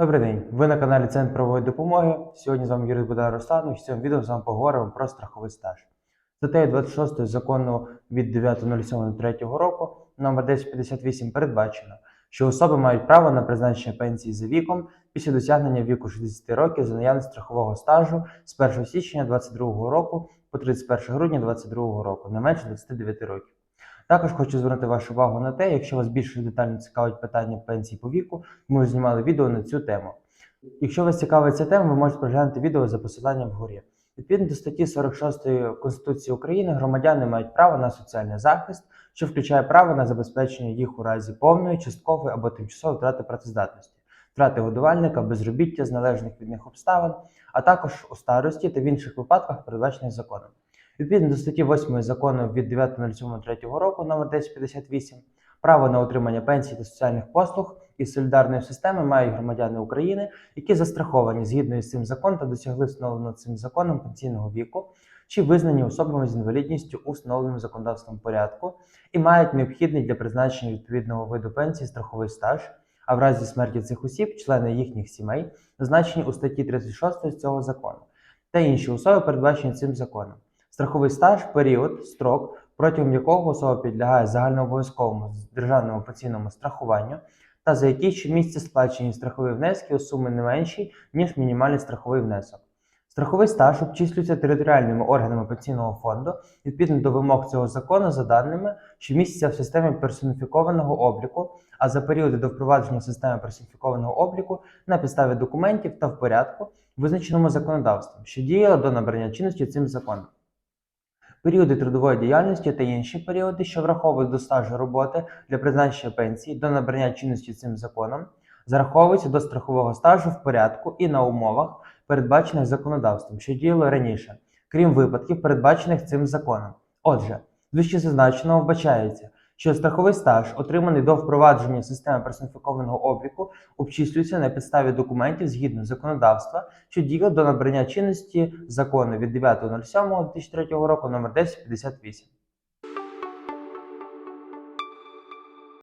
Добрий день, ви на каналі Центр правової допомоги. Сьогодні з вами Юрій Бодар Русланович. В цьому відео з вами поговоримо про страховий стаж. Статтею 26 закону від 9.07.3 року номер 1058 передбачено, що особи мають право на призначення пенсії за віком після досягнення віку 60 років за наявність страхового стажу з 1 січня 2022 року по 31 грудня 2022 року, не менше 29 років. Також хочу звернути вашу увагу на те, якщо вас більше детально цікавить питання пенсії по віку, ми знімали відео на цю тему. Якщо вас цікавить ця тема, ви можете переглянути відео за посиланням вгорі. Відповідно до статті 46 Конституції України, громадяни мають право на соціальний захист, що включає право на забезпечення їх у разі повної, часткової або тимчасової втрати працездатності, втрати годувальника, безробіття з належних від них обставин, а також у старості та в інших випадках, передбачених законом. Відповідно до статті 8 закону від 9.07.3 року номер 1058 право на отримання пенсій та соціальних послуг із солідарної системи мають громадяни України, які застраховані згідно із цим законом та досягли встановленого цим законом пенсійного віку, чи визнані особами з інвалідністю у встановленому законодавством порядку і мають необхідний для призначення відповідного виду пенсії страховий стаж, а в разі смерті цих осіб члени їхніх сімей, зазначені у статті 36 цього закону, та інші особи, передбачені цим законом. Страховий стаж період, строк, протягом якого особа підлягає загальнообов'язковому державному пенсійному страхуванню, та за який щомісяця сплачені страхові внески у суми не менші, ніж мінімальний страховий внесок. Страховий стаж обчислюється територіальними органами пенсійного фонду відповідно до вимог цього закону за даними, що містяться в системі персоніфікованого обліку, а за періоди до впровадження системи персоніфікованого обліку на підставі документів та в порядку, визначеному законодавством, що діяло до набрання чинності цим законом. Періоди трудової діяльності та інші періоди, що враховують до стажу роботи для призначення пенсії до набрання чинності цим законом, зараховуються до страхового стажу в порядку і на умовах, передбачених законодавством, що діяло раніше, крім випадків, передбачених цим законом. Отже, вище зазначеного вбачається, що страховий стаж, отриманий до впровадження системи персоніфікованого обліку, обчислюється на підставі документів згідно законодавства, що діяло до набрання чинності закону від 9.07.2003 року номер 1058.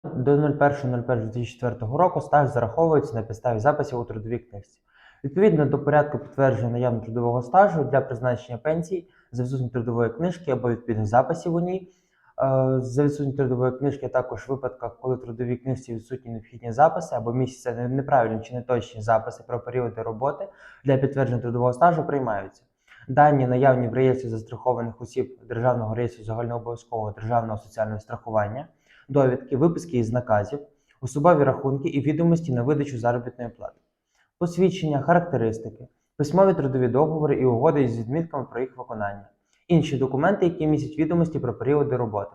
До 01.01.2004 року стаж зараховується на підставі записів у трудовій книжці. Відповідно до порядку підтвердження наявного трудового стажу для призначення пенсій за відсутністю трудової книжки або відповідних записів у ній. Е, За відсутністю трудової книжки, також в випадках, коли в трудовій книжці відсутні необхідні записи або не- неправильні чи неточні записи про періоди роботи для підтвердження трудового стажу приймаються. Дані наявні в реєстрі застрахованих осіб Державного реєстру загальнообов'язкового державного соціального страхування, довідки, виписки із наказів, особові рахунки і відомості на видачу заробітної плати, посвідчення, характеристики, письмові трудові договори і угоди із відмітками про їх виконання, інші документи, які містять відомості про періоди роботи.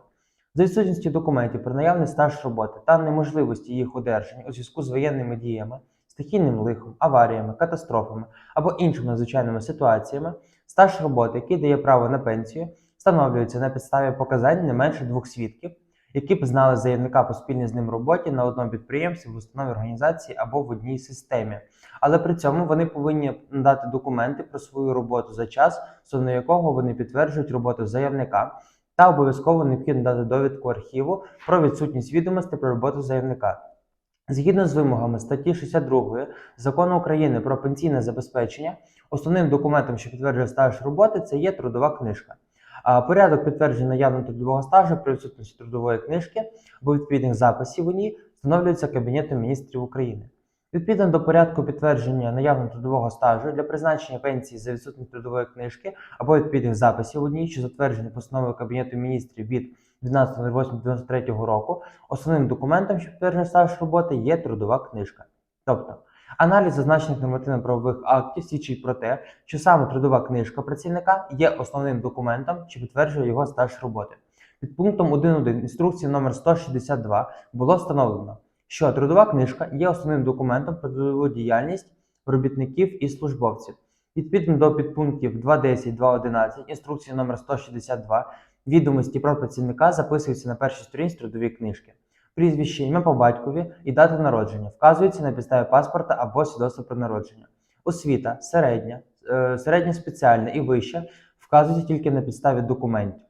За відсутністю документів про наявний стаж роботи та неможливості їх одержання у зв'язку з воєнними діями, стихійним лихом, аваріями, катастрофами або іншими надзвичайними ситуаціями, стаж роботи, який дає право на пенсію, встановлюється на підставі показань не менше двох свідків, які б знали заявника по спільній з ним роботі на одному підприємстві, в установі організації або в одній системі. Але при цьому вони повинні надати документи про свою роботу за час, стосовно якого вони підтверджують роботу заявника, та обов'язково необхідно дати довідку архіву про відсутність відомостей про роботу заявника. Згідно з вимогами статті 62 Закону України про пенсійне забезпечення, основним документом, що підтверджує стаж роботи, це є трудова книжка. Порядок підтвердження наявного трудового стажу при відсутності трудової книжки або відповідних записів у ній встановлюється Кабінетом міністрів України. Відповідно до порядку підтвердження наявного трудового стажу для призначення пенсії за відсутність трудової книжки або відповідних записів у ній, що затверджені постановою Кабінету міністрів від 12.08.93 року, основним документом, що підтверджує стаж роботи, є трудова книжка. Тобто, аналіз зазначених нормативно-правових актів свідчить про те, що саме трудова книжка працівника є основним документом, що підтверджує його стаж роботи. Під пунктом 1.1 інструкції номер 162 було встановлено, що трудова книжка є основним документом про трудову діяльність робітників і службовців. Відповідно до підпунктів 2.10, 2.11 інструкції номер 162 відомості про працівника записуються на першій сторінці трудової книжки. Прізвище, ім'я по батькові і дата народження вказуються на підставі паспорта або свідоцтва про народження. Освіта, середня, е, середня спеціальна і вища вказуються тільки на підставі документів.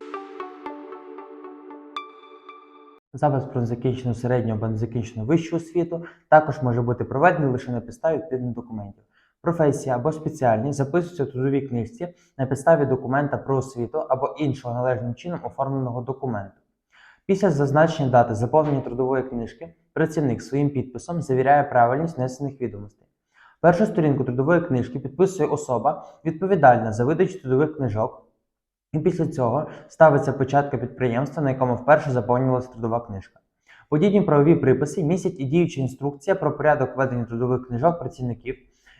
Запис про незакінчену середню або незакінчену вищу освіту також може бути проведений лише на підставі відповідних документів. Професія або спеціальність записуються в трудовій книжці на підставі документа про освіту або іншого належним чином оформленого документу. Після зазначення дати заповнення трудової книжки працівник своїм підписом завіряє правильність внесених відомостей. Першу сторінку трудової книжки підписує особа, відповідальна за видачу трудових книжок, і після цього ставиться початка підприємства, на якому вперше заповнювалася трудова книжка. Подібні правові приписи містять і діюча інструкція про порядок ведення трудових книжок працівників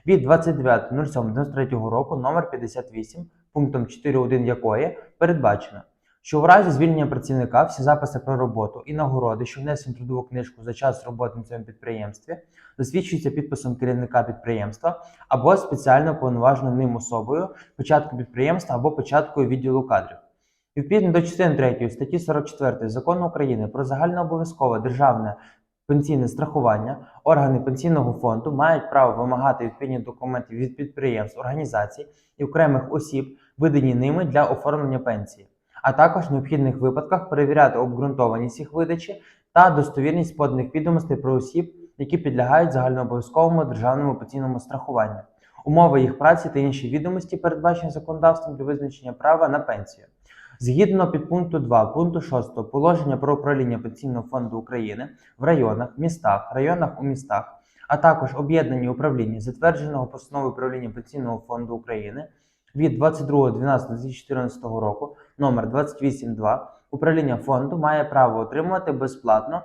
від 29.07.93 року номер 58, пунктом 4.1 якої передбачено, що у разі звільнення працівника всі записи про роботу і нагороди, що внесені в трудову книжку за час роботи на цьому підприємстві, засвідчуються підписом керівника підприємства або спеціально повноваженою ним особою, початку підприємства або початкою відділу кадрів. Відповідно до частини 3 статті 44 Закону України про загальнообов'язкове державне пенсійне страхування, органи пенсійного фонду мають право вимагати відповідні документи від підприємств, організацій і окремих осіб, видані ними для оформлення пенсії, а також в необхідних випадках перевіряти обґрунтованість їх видачі та достовірність поданих відомостей про осіб, які підлягають загальнообов'язковому державному пенсійному страхуванню, умови їх праці та інші відомості, передбачені законодавством для визначення права на пенсію. Згідно підпункту 2 пункту 6 положення про управління Пенсійного фонду України в районах, містах, районах у містах, а також об'єднані управління затвердженого постановою управління Пенсійного фонду України від 22.12.2014 року номер 28.2 управління фонду має право отримувати безплатно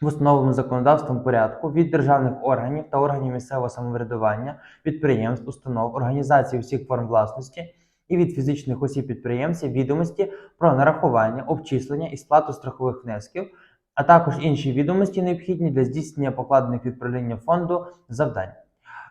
в установленому законодавством порядку від державних органів та органів місцевого самоврядування, підприємств, установ, організацій усіх форм власності і від фізичних осіб підприємців відомості про нарахування, обчислення і сплату страхових внесків, а також інші відомості, необхідні для здійснення покладених від правління фонду завдань.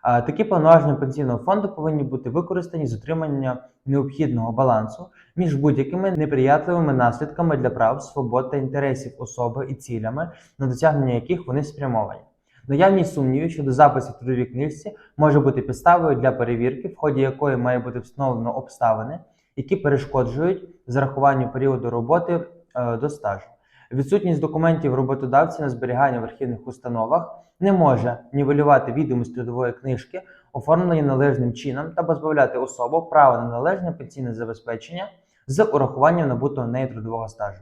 Такі повноваження пенсійного фонду повинні бути використані з отримання необхідного балансу між будь-якими неприятливими наслідками для прав, свобод та інтересів особи і цілями, на досягнення яких вони спрямовані. Наявність сумнівів щодо записів трудовій книжці може бути підставою для перевірки, в ході якої має бути встановлено обставини, які перешкоджують зарахуванню періоду роботи е, до стажу. Відсутність документів роботодавця на зберігання в архівних установах не може нівелювати відомість трудової книжки, оформлені належним чином та позбавляти особу права на належне пенсійне забезпечення з урахуванням набутого нею трудового стажу.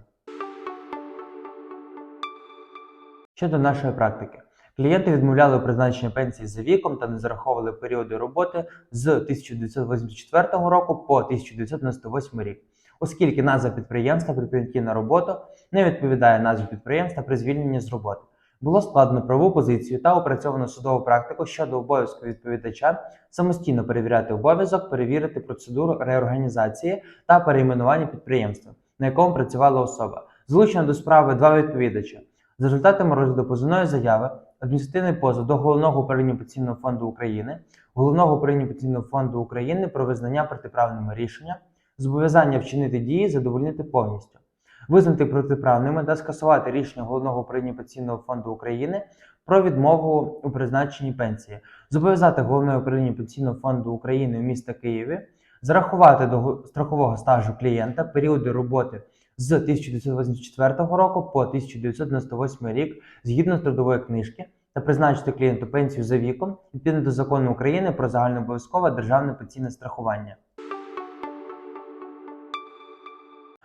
Щодо нашої практики. Клієнти відмовляли у призначенні пенсії за віком та не зараховували періоди роботи з 1984 року по 1998 рік, оскільки назва підприємства при на роботу не відповідає назві підприємства при звільненні з роботи. Було складено правову позицію та опрацьовано судову практику щодо обов'язку відповідача самостійно перевіряти обов'язок, перевірити процедуру реорганізації та перейменування підприємства, на якому працювала особа. Залучено до справи два відповідача. За результатами розгляду позовної заяви адміністративний позов до Головного управління Пенсійного фонду України, Головного управління Пенсійного фонду України про визнання протиправними рішення, зобов'язання вчинити дії задовольнити повністю, визнати протиправними та скасувати рішення Головного управління Пенсійного фонду України про відмову у призначенні пенсії, зобов'язати Головне управління Пенсійного фонду України у міста Києві, зарахувати до страхового стажу клієнта періоди роботи з 1984 року по 1998 рік згідно з трудової книжки та призначити клієнту пенсію за віком відповідно до закону України про загальнообов'язкове державне пенсійне страхування.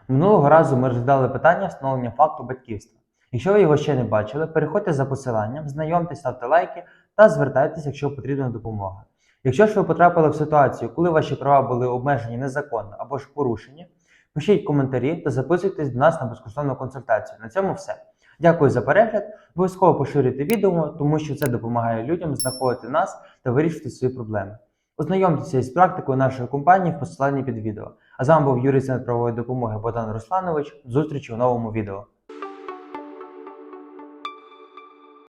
Минулого разу ми розглядали питання встановлення факту батьківства. Якщо ви його ще не бачили, переходьте за посиланням, знайомтесь, ставте лайки та звертайтеся, якщо потрібна допомога. Якщо ж ви потрапили в ситуацію, коли ваші права були обмежені незаконно або ж порушені, пишіть коментарі та записуйтесь до нас на безкоштовну консультацію. На цьому все. Дякую за перегляд. Обов'язково поширюйте відео, тому що це допомагає людям знаходити нас та вирішити свої проблеми. Ознайомтеся із практикою нашої компанії в посиланні під відео. А з вами був Юрій Центр правової допомоги Богдан Русланович. Зустрічі у новому відео.